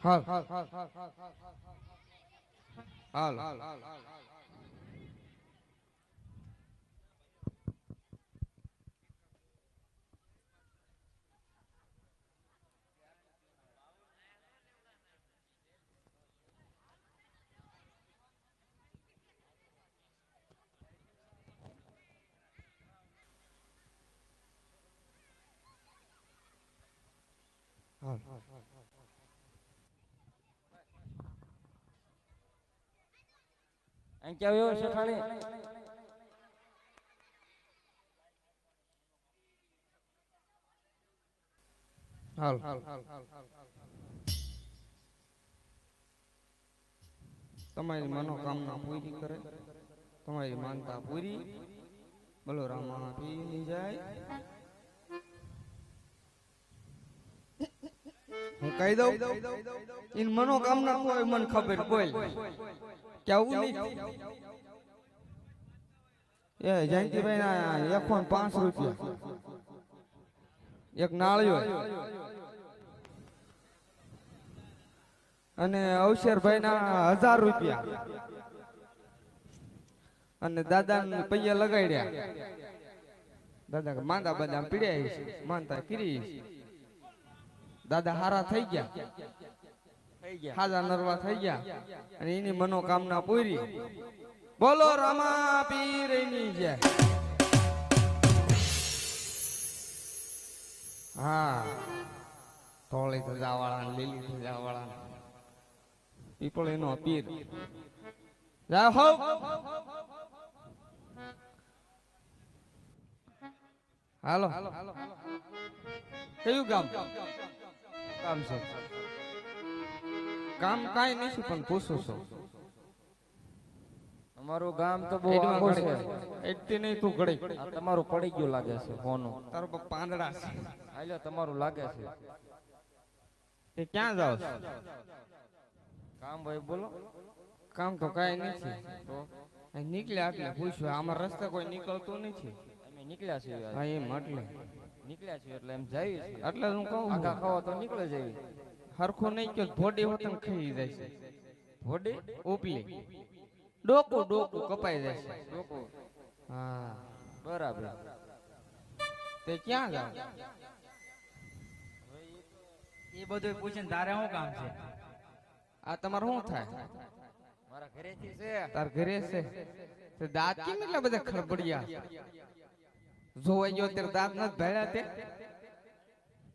હાલ હાલ હાલ હાલ હાલ હાલ હાલ હાલ હાલ હાલ હાલ હાલ અહીં ક્યાં આવ્યો? શેઠાણી. હાલ. તમારી મનોકામના પૂરી કરે. તમારી માનતા પૂરી. બોલો રામા પીની જાય. હું કહી દઉં ઇન મનોકામના કોઈ મને ખબર બોલ એ જયંતિભાઈ પાંચ રૂપિયા. એક નાળિયો. અને અવશેરભાઈ ના હજાર રૂપિયા. અને દાદા પૈયા લગાડ્યા. દાદા માંદા બધા પીડ્યા માનતા કરી દાદા હારા થઈ ગયા. હાજા નરવા થઈ ગયા. અને એની મનોકામના પૂરી. બોલો રામા પીરની જય. હા. ધોળી ધજાવાળા લીલી ધજાવાળા. પીપળ એનો પીર. જા હો. હાલો. કયું ગામ? કામ છે? કામ કાંઈ નથી પણ પૂછું છો. અમારું ગામ તો બહુ આગળ છે. એટલી નહીં તું ઘડી આ તમારું પડી ગયું લાગે છે ફોનું તારો પાંદડા છે. હાલો તમારું લાગે છે. તે ક્યાં જાવ છો? કામ ભાઈ બોલો. કામ તો કાંઈ નથી. તો નીકળ્યા એટલે પૂછ્યું આમાં રસ્તે કોઈ નીકળતું નથી. અમે નીકળ્યા છીએ. હા એમ એટલે. નીકળ્યા છીએ એટલે એમ જઈએ એટલે હું કહું. આખા ખાવા તો નીકળે જઈએ. હરખું નહીં કે ભોડી હોત ને ખાઈ જાય છે ભોડી? ઉપલી. ડોકું ડોકું કપાઈ જાય છે લોકો હા. બરાબર. તે ક્યાં જાવ એ બધું પૂછે ને તારે શું કામ છે? આ તમારે શું થાય? મારા ઘરેથી છે. તાર ઘરે છે. તે દાંત કેમ એટલા બધા ખડબડિયા જોવાઈ ગયો ત્યારે દાંત નથી ભેળ્યા તે?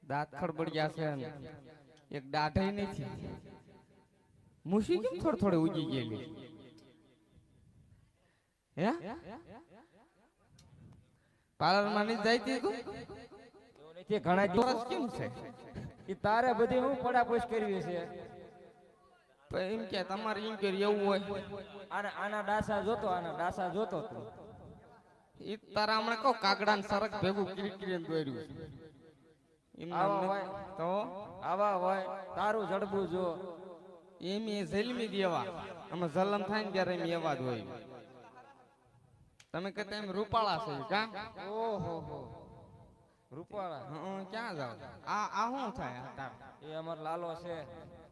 દાંત ખડબડિયા છે ને એક દાઢઈ નથી. મુશી કેમ થોડી થોડે ઉજી ગયેલી હે? પાર્લરમાં નહીં જાય તું ઘણા દિવસ કેમ છે? એ તારે બધી હું પડાપોશ કરવી છે. તો એમ કે તમારે એમ કે એવું હોય. આના આના ડાસા જોતો આના ડાસા જોતો તું. એ તારા હમણાં કહો કાગડા સરક ભેગું કરી દોર્યું આવા. હોય. તો? આવા હોય. તારું જડબું જો એમ એ ઝલમી દેવા આમાં જલમ થાય ને ત્યારે એમ એવા જ હોય. તમે કહેતા એમ રૂપાળા છે કા? ઓહો હો. રૂપાળા. હં, ક્યાં જાવ આ આ શું થાય? એ અમાર લાલો છે.